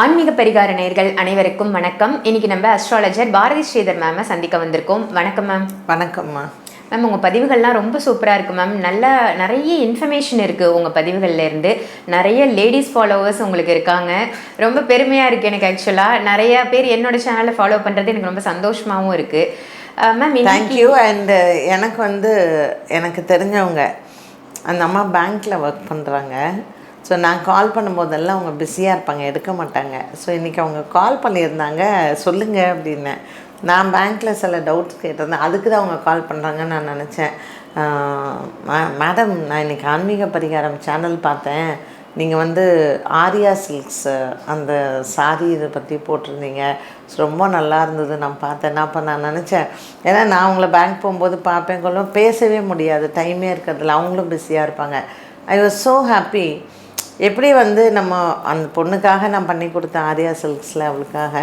ஆன்மீக பரிகார நேயர்கள் அனைவருக்கும் வணக்கம். இன்னைக்கு நம்ம அஸ்ட்ராலஜர் பாரதி ஸ்ரீதர் மேமை சந்திக்க வந்திருக்கோம். வணக்கம் மேம் வணக்கம்மா மேம் உங்கள் பதிவுகள்லாம் ரொம்ப சூப்பராக இருக்குது மேம் நல்ல நிறைய இன்ஃபர்மேஷன் இருக்குது உங்கள் பதிவுகள்ல இருந்து. நிறைய லேடிஸ் ஃபாலோவர்ஸ் உங்களுக்கு இருக்காங்க. ரொம்ப பெருமையாக இருக்குது எனக்கு ஆக்சுவலாக நிறைய பேர் என்னோட சேனலை ஃபாலோ பண்ணுறது எனக்கு ரொம்ப சந்தோஷமாகவும் இருக்குது மேம் தேங்க்யூ அண்டு எனக்கு வந்து எனக்கு தெரிஞ்சவங்க அந்த அம்மா பேங்க்கில் ஒர்க் பண்ணுறாங்க ஸோ நான் கால் பண்ணும்போதெல்லாம் அவங்க பிஸியாக இருப்பாங்க எடுக்க மாட்டாங்க. ஸோ இன்றைக்கி அவங்க கால் பண்ணியிருந்தாங்க சொல்லுங்கள் அப்படின்னேன் நான் பேங்க்கில் சில டவுட்ஸ் கேட்டிருந்தேன். அதுக்கு தான் அவங்க கால் பண்ணுறாங்கன்னு நான் நினச்சேன். மேடம் நான் இன்றைக்கி ஆன்மீக பரிகாரம் சேனல் பார்த்தேன். நீங்கள் வந்து ஆரியா சில்க்ஸ் அந்த சாரி இதை பற்றி போட்டிருந்தீங்க. ரொம்ப நல்லா இருந்தது நான் பார்த்தேன். அப்போ நான் நினச்சேன். ஏன்னா நான் அவங்கள பேங்க் போகும்போது பார்ப்பேன். கொள்ளும் பேசவே முடியாது. டைமே இருக்கிறதில்ல அவங்களும் பிஸியாக இருப்பாங்க. ஐ வாஸ் ஸோ ஹாப்பி எப்படி வந்து நம்ம அந்த பொண்ணுக்காக நான் பண்ணி கொடுத்தேன் ஆர்யா சில்க்ஸில் அவளுக்காக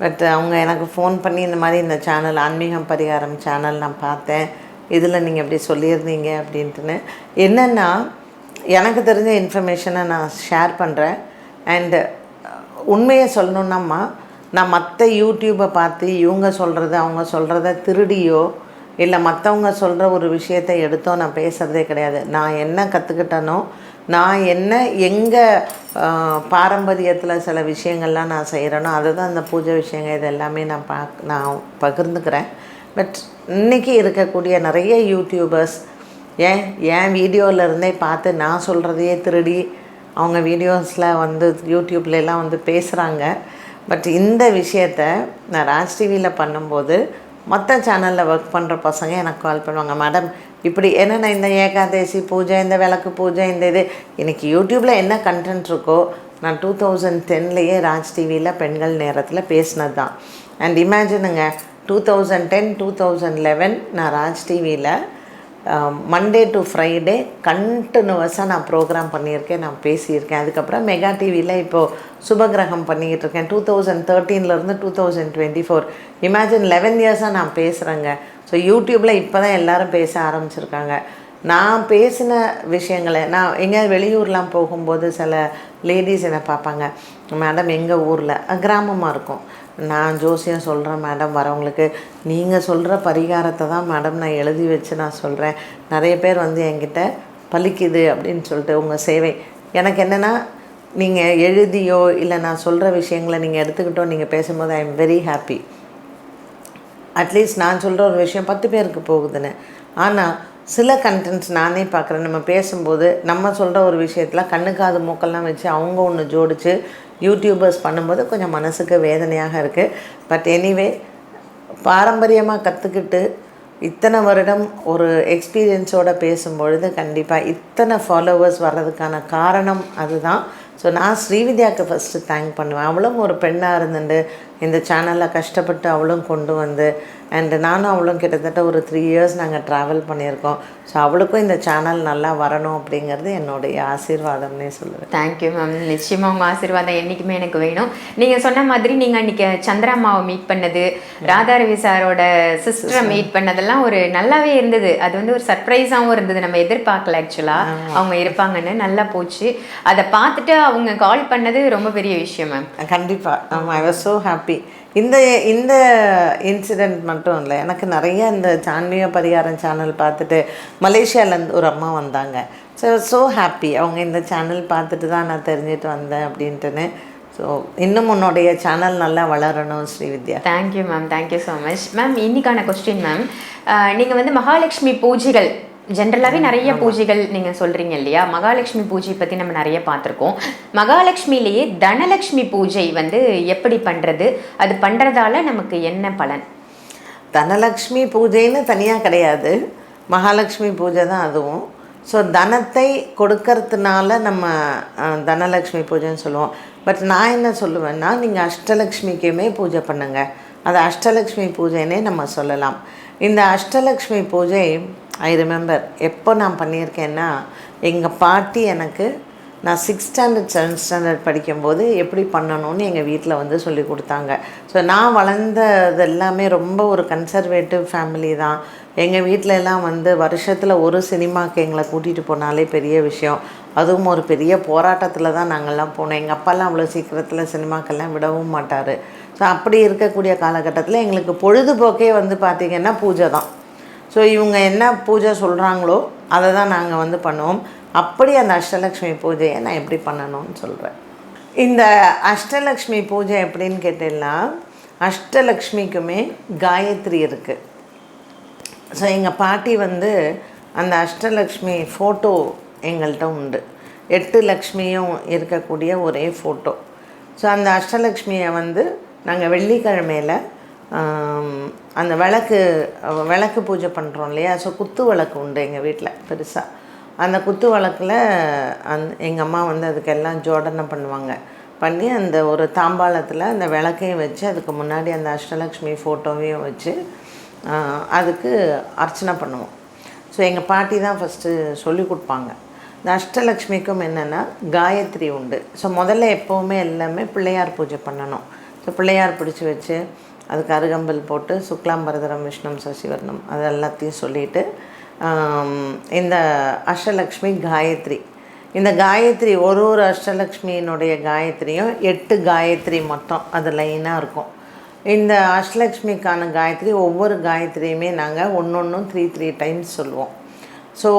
பட் அவங்க எனக்கு ஃபோன் பண்ணி இந்த மாதிரி இந்த சேனல் ஆன்மீகம் பரிகாரம் சேனல் நான் பார்த்தேன். இதில் நீங்கள் எப்படி சொல்லியிருந்தீங்க அப்படின்ட்டுன்னு. என்னென்னா எனக்கு தெரிஞ்ச இன்ஃபர்மேஷனை நான் ஷேர் பண்ணுறேன் அண்டு உண்மையை சொல்லணுன்னாம்மா நான் மற்ற யூடியூப்பை பார்த்து இவங்க சொல்கிறது அவங்க சொல்கிறத திருடியோ இல்லை மற்றவங்க சொல்கிற ஒரு விஷயத்தை எடுத்தோ நான் பேசுகிறதே கிடையாது. நான் என்ன கற்றுக்கிட்டனோ நான் என்ன எங்கள் பாரம்பரியத்தில் சில விஷயங்கள்லாம் நான் செய்கிறேனோ அதுதான் அந்த பூஜை விஷயங்கள் இது எல்லாமே நான் பா நான் பகிர்ந்துக்கிறேன். பட் இன்றைக்கி இருக்கக்கூடிய நிறைய யூடியூபர்ஸ் ஏன் என் வீடியோவிலருந்தே பார்த்து நான் சொல்கிறதையே திருடி அவங்க வீடியோஸில் வந்து யூடியூப்லலாம் வந்து பேசுகிறாங்க பட் இந்த விஷயத்த நான் ராஜ் டிவியில் பண்ணும்போது மற்ற சேனலில் ஒர்க் பண்ணுற பசங்க எனக்கு கால் பண்ணுவாங்க மேடம் இப்படி என்னென்ன இந்த ஏகாதேசி பூஜை இந்த விளக்கு பூஜை இந்த இது? எனக்கு யூடியூப்பில் என்ன கண்டென்ட் இருக்கோ நான் டூ தௌசண்ட் டென்லேயே ராஜ் டிவியில் பெண்கள் நேரத்தில் பேசினது தான் and இமேஜினுங்க two thousand ten two thousand eleven நான் ராஜ் டிவியில் மண்டே டு ஃப்ரைடே கண்டினியூவஸாக நான் ப்ரோக்ராம் பண்ணியிருக்கேன் நான் பேசியிருக்கேன். அதுக்கப்புறம் மெகா டிவியில் இப்போது சுபகிரகம் பண்ணிக்கிட்டு இருக்கேன் two thousand தேர்ட்டீன்லேருந்து two thousand twenty four imagine eleven இயர்ஸாக நான் பேசுகிறேங்க ஸோ யூடியூப்பில் இப்போ தான் எல்லாரும் பேச ஆரம்பிச்சிருக்காங்க. நான் பேசின விஷயங்களை நான் எங்கேயாவது வெளியூர்லாம் போகும்போது சில லேடிஸ் என்னை பார்ப்பாங்க மேடம் எங்கள் ஊரில்? கிராமமாக இருக்கும். நான் ஜோசியம் சொல்கிறேன் மேடம் வரவங்களுக்கு நீங்கள் சொல்கிற பரிகாரத்தை தான் மேடம் நான் எழுதி வச்சு நான் சொல்கிறேன் நிறைய பேர் வந்து என்கிட்ட பலிக்குது அப்படின்னு சொல்லிட்டு உங்கள் சேவை. எனக்கு என்னென்னா நீங்கள் எழுதியோ இல்லை நான் சொல்கிற விஷயங்களை நீங்கள் எடுத்துக்கிட்டோ நீங்கள் பேசும்போது I am very happy at least நான் சொல்கிற ஒரு விஷயம் பத்து பேருக்கு போகுதுன்னு. ஆனால் சில கண்டென்ட்ஸ் நானே பார்க்குறேன். நம்ம பேசும்போது நம்ம சொல்கிற ஒரு விஷயத்தில் கண்ணுக்காது மூக்கெல்லாம் வச்சு அவங்க ஒன்று ஜோடித்து யூடியூபர்ஸ் பண்ணும்போது கொஞ்சம் மனசுக்கு வேதனையாக இருக்குது பட் எனிவே பாரம்பரியமாக கற்றுக்கிட்டு இத்தனை வருடம் ஒரு எக்ஸ்பீரியன்ஸோடு பேசும்பொழுது கண்டிப்பாக இத்தனை ஃபாலோவர்ஸ் வர்றதுக்கான காரணம் அதுதான். ஸோ நான் ஸ்ரீவித்யாவுக்கு ஃபஸ்ட்டு தேங்க் பண்ணுவேன். அவளும் ஒரு பெண்ணாக இருந்துட்டு இந்த சேனலில் கஷ்டப்பட்டு அவளும் கொண்டு வந்து அண்டு நானும் அவளும் கிட்டத்தட்ட ஒரு த்ரீ இயர்ஸ் நாங்கள் ட்ராவல் பண்ணியிருக்கோம். ஸோ அவளுக்கும் இந்த சேனல் நல்லா வரணும் அப்படிங்கிறது என்னுடைய ஆசீர்வாதம்னே சொல்லுவேன். தேங்க்யூ மேம் நிச்சயமாக உங்கள் ஆசீர்வாதம் என்றைக்குமே எனக்கு வேணும். நீங்கள் சொன்ன மாதிரி நீங்கள் அன்றைக்கி சந்திராமாவை மீட் பண்ணது ராதாரவி சாரோட சிஸ்டரை மீட் பண்ணதெல்லாம் ஒரு நல்லாவே இருந்தது. அது வந்து ஒரு சர்ப்ரைஸாகவும் இருந்தது. நம்ம எதிர்பார்க்கல ஆக்சுவலாக அவங்க இருப்பாங்கன்னு நல்லா போச்சு. அதை பார்த்துட்டு அவங்க கால் பண்ணது ரொம்ப பெரிய விஷயம் மேம் கண்டிப்பாக ஐ வாஸ் ஸோ ஹாப்பி இந்த இந்த இன்சிடெண்ட் மட்டும் இல்லை எனக்கு நிறைய இந்த சான்மிய பரிகாரம் சேனல் பார்த்துட்டு மலேசியாவிலேருந்து ஒரு அம்மா வந்தாங்க. ஸோ ஸோ ஹாப்பி அவங்க இந்த சேனல் பார்த்துட்டு தான் நான் தெரிஞ்சுட்டு வந்தேன் அப்படின்ட்டுன்னு. ஸோ இன்னும் உன்னுடைய சேனல் நல்லா வளரணும் Srividya. Thank you ma'am thank you so much ma'am இன்னைக்கான கொஸ்டின் மேம் நீங்கள் வந்து மகாலட்சுமி பூஜைகள் ஜென்ரலாகவே நிறைய பூஜைகள் நீங்கள் சொல்கிறீங்க இல்லையா? மகாலட்சுமி பூஜை பற்றி நம்ம நிறைய பார்த்துருக்கோம். மகாலட்சுமிலேயே தனலட்சுமி பூஜை வந்து எப்படி பண்ணுறது அது பண்ணுறதால நமக்கு என்ன பலன்? தனலக்ஷ்மி பூஜைன்னு தனியாக கிடையாது. மகாலட்சுமி பூஜை தான் அதுவும். ஸோ தனத்தை கொடுக்கறதுனால நம்ம தனலக்ஷ்மி பூஜைன்னு சொல்லுவோம். பட் நான் என்ன சொல்லுவேன்னா நீங்கள் அஷ்டலக்ஷ்மிக்குமே பூஜை பண்ணுங்க. அது அஷ்டலக்ஷ்மி பூஜைன்னே நம்ம சொல்லலாம். இந்த அஷ்டலக்ஷ்மி பூஜை ஐ ரிமெம்பர் எப்போ நான் பண்ணியிருக்கேன்னா எங்கள் பாட்டி எனக்கு நான் சிக்ஸ் ஸ்டாண்டர்ட் செவன்த் ஸ்டாண்டர்ட் படிக்கும்போது எப்படி பண்ணணும்னு எங்கள் வீட்டில் வந்து சொல்லி கொடுத்தாங்க. ஸோ நான் வளர்ந்தது எல்லாமே ரொம்ப ஒரு கன்சர்வேட்டிவ் ஃபேமிலி தான். எங்கள் வீட்டில எல்லாம் வந்து வருஷத்தில் ஒரு சினிமாக்கு எங்களை கூட்டிகிட்டு போனாலே பெரிய விஷயம். அதுவும் ஒரு பெரிய போராட்டத்தில் தான் நாங்கள்லாம் போனோம். எங்கள் அப்பாலாம் அவ்வளோ சீக்கிரத்தில் சினிமாக்கெல்லாம் விடவும் மாட்டார். ஸோ அப்படி இருக்கக்கூடிய காலகட்டத்தில் எங்களுக்கு பொழுதுபோக்கே வந்து பார்த்திங்கன்னா பூஜை தான். ஸோ இவங்க என்ன பூஜை சொல்கிறாங்களோ அதை தான் நாங்கள் வந்து பண்ணுவோம். அப்படி அந்த அஷ்டலக்ஷ்மி பூஜையை நான் எப்படி பண்ணணும்னு சொல்கிறேன் இந்த அஷ்டலக்ஷ்மி பூஜை எப்படின்னு கேட்டீங்கன்னா அஷ்டலக்ஷ்மிக்குமே காயத்ரி இருக்குது ஸோ எங்கள் பாட்டி வந்து அந்த அஷ்டலக்ஷ்மி ஃபோட்டோ எங்கள்கிட்ட உண்டு. எட்டு லக்ஷ்மியும் இருக்கக்கூடிய ஒரே ஃபோட்டோ ஸோ அந்த அஷ்டலக்ஷ்மியை வந்து நாங்கள் வெள்ளிக்கிழமையில் அந்த விளக்கு விளக்கு பூஜை பண்ணுறோம் இல்லையா? ஸோ குத்து விளக்கு உண்டு எங்கள் வீட்டில் பெருசாக அந்த குத்து விளக்கில் அந் எங்கள் அம்மா வந்து அதுக்கெல்லாம் ஜோடனை பண்ணுவாங்க. பண்ணி அந்த ஒரு தாம்பாளத்தில் அந்த விளக்கையும் வச்சு அதுக்கு முன்னாடி அந்த அஷ்டலக்ஷ்மி ஃபோட்டோவையும் வச்சு அதுக்கு அர்ச்சனை பண்ணுவோம். ஸோ எங்கள் பாட்டி தான் ஃபஸ்ட்டு சொல்லி கொடுப்பாங்க. இந்த அஷ்டலக்ஷ்மிக்கும் என்னென்னா காயத்ரி உண்டு. ஸோ முதல்ல எப்போவுமே எல்லாமே பிள்ளையார் பூஜை பண்ணணும். ஸோ பிள்ளையார் பிடிச்சி வச்சு அதுக்கு அருகம்பல் போட்டு சுக்லாம்பரதரம் விஷ்ணம் சசிவர்ணம் அது எல்லாத்தையும் சொல்லிட்டு இந்த அஷ்டலக்ஷ்மி காயத்ரி. இந்த காயத்ரி ஒரு ஒரு அஷ்டலக்ஷ்மியினுடைய காயத்ரியும் எட்டு காயத்ரி மொத்தம். அது லைனாக இருக்கும். இந்த அஷ்டலக்ஷ்மிக்கான காயத்ரி ஒவ்வொரு காயத்ரியுமே நாங்கள் ஒன்று ஒன்றும் த்ரீ த்ரீ டைம்ஸ் சொல்லுவோம். ஸோ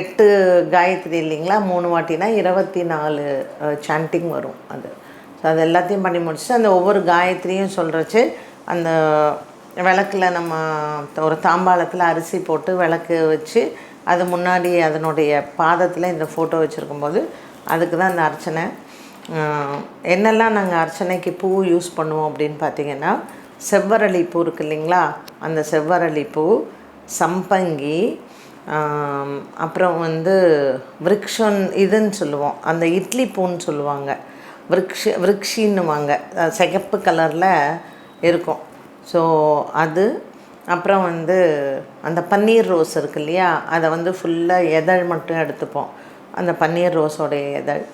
எட்டு காயத்ரி இல்லைங்களா? மூணு வாட்டினா இருபத்தி நாலு சாண்டிங் வரும் அது. ஸோ அது எல்லாத்தையும் பண்ணி முடிச்சுட்டு அந்த ஒவ்வொரு காயத்ரியும் சொல்கிறச்சு அந்த விளக்கில் நம்ம ஒரு தாம்பாளத்தில் அரிசி போட்டு விளக்கு வச்சு அது முன்னாடி அதனுடைய பாதத்தில் இந்த ஃபோட்டோ வச்சுருக்கும்போது அதுக்கு தான் அந்த அர்ச்சனை. என்னெல்லாம் நாங்கள் அர்ச்சனைக்கு பூ யூஸ் பண்ணுவோம் அப்படின்னு பார்த்தீங்கன்னா செவ்வரளி பூ இருக்கு இல்லைங்களா? அந்த செவ்வரளி பூ சம்பங்கி அப்புறம் வந்து விரக்ஷன் இதுன்னு சொல்லுவோம். அந்த இட்லி பூன்னு சொல்லுவாங்க. விருக்ஷ விரக்ஷின்னுவாங்க. சிகப்பு கலரில் இருக்கும். ஸோ அது அப்புறம் வந்து அந்த பன்னீர் ரோஸ் இருக்கு இல்லையா? அதை வந்து ஃபுல்லாக எதழ் மட்டும் எடுத்துப்போம். அந்த பன்னீர் ரோஸோடைய எதழ்.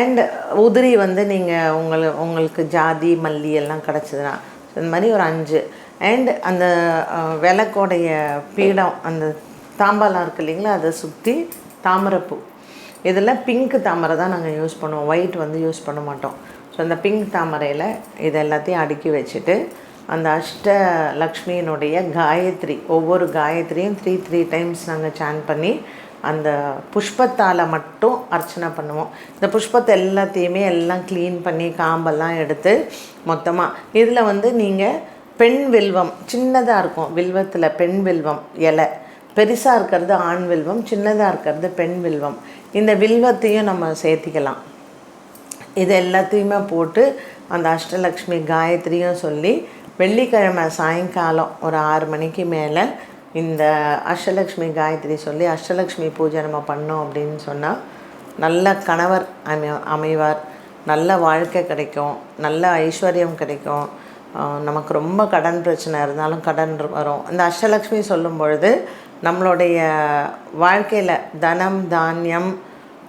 அண்ட் உதிரி வந்து நீங்கள் உங்களு உங்களுக்கு ஜாதி மல்லி எல்லாம் கிடச்சிதுன்னா இந்த மாதிரி ஒரு அஞ்சு. அண்ட் அந்த விளக்கோடைய பீடம் அந்த தாம்பாலாம் இருக்கு இல்லைங்களா? அதை சுற்றி தாமரைப்பூ. இதில் பிங்க் தாமரை தான் நாங்கள் யூஸ் பண்ணுவோம். ஒயிட் வந்து யூஸ் பண்ண மாட்டோம். ஸோ அந்த பிங்க் தாமரையில் இது எல்லாத்தையும் அடுக்கி வச்சுட்டு அந்த அஷ்ட லக்ஷ்மியினுடைய காயத்ரி ஒவ்வொரு காயத்ரியும் த்ரீ த்ரீ டைம்ஸ் நாங்கள் சான் பண்ணி அந்த புஷ்பத்தால் மட்டும் அர்ச்சனை பண்ணுவோம். இந்த புஷ்பத்தை எல்லாத்தையுமே எல்லாம் க்ளீன் பண்ணி காம்பெல்லாம் எடுத்து மொத்தமாக இதில் வந்து நீங்கள் பெண் வில்வம் சின்னதாக இருக்கும். வில்வத்தில் பெண் வில்வம் இலை. பெருசாக இருக்கிறது ஆண் வில்வம் சின்னதாக இருக்கிறது பெண் வில்வம். இந்த வில்வத்தையும் நம்ம சேர்த்திக்கலாம். இது எல்லாத்தையுமே போட்டு அந்த அஷ்டலக்ஷ்மி காயத்ரியும் சொல்லி வெள்ளிக்கிழமை சாயங்காலம் ஒரு ஆறு மணிக்கு மேலே இந்த அஷ்டலக்ஷ்மி காயத்ரி சொல்லி அஷ்டலக்ஷ்மி பூஜை நம்ம பண்ணோம் அப்படின்னு சொன்னால் நல்ல கணவர் அமை அமைவார். நல்ல வாழ்க்கை கிடைக்கும். நல்ல ஐஸ்வர்யம் கிடைக்கும். நமக்கு ரொம்ப கடன் பிரச்சனை இருந்தாலும் கடன் வரும். இந்த அஷ்டலக்ஷ்மி சொல்லும் பொழுது நம்மளுடைய வாழ்க்கையில் தனம் தானியம்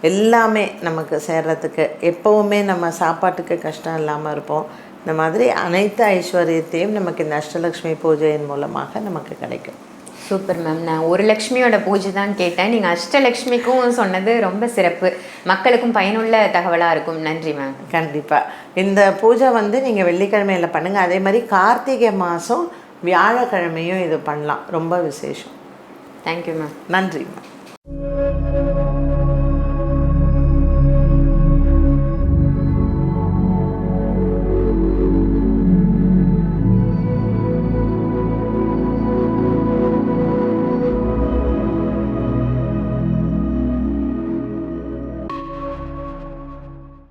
எல்லாமே நமக்கு சேர்றதுக்கு எப்போவுமே நம்ம சாப்பாட்டுக்கு கஷ்டம் இல்லாமல் இருப்போம். இந்த மாதிரி அனைத்து ஐஸ்வர்யத்தையும் நமக்கு இந்த அஷ்டலக்ஷ்மி பூஜையின் மூலமாக நமக்கு கிடைக்கும். சூப்பர் மேம் நான் ஒரு லக்ஷ்மியோட பூஜை தான் கேட்டேன். நீங்கள் அஷ்டலக்ஷ்மிக்கும் சொன்னது ரொம்ப சிறப்பு. மக்களுக்கும் பயனுள்ள தகவலாக இருக்கும். நன்றி மேம் கண்டிப்பாக இந்த பூஜை வந்து நீங்கள் வெள்ளிக்கிழமையில் பண்ணுங்கள் அதே மாதிரி கார்த்திகை மாதம் வியாழக்கிழமையும் இது பண்ணலாம். ரொம்ப விசேஷம். தேங்க்யூ மேம் நன்றி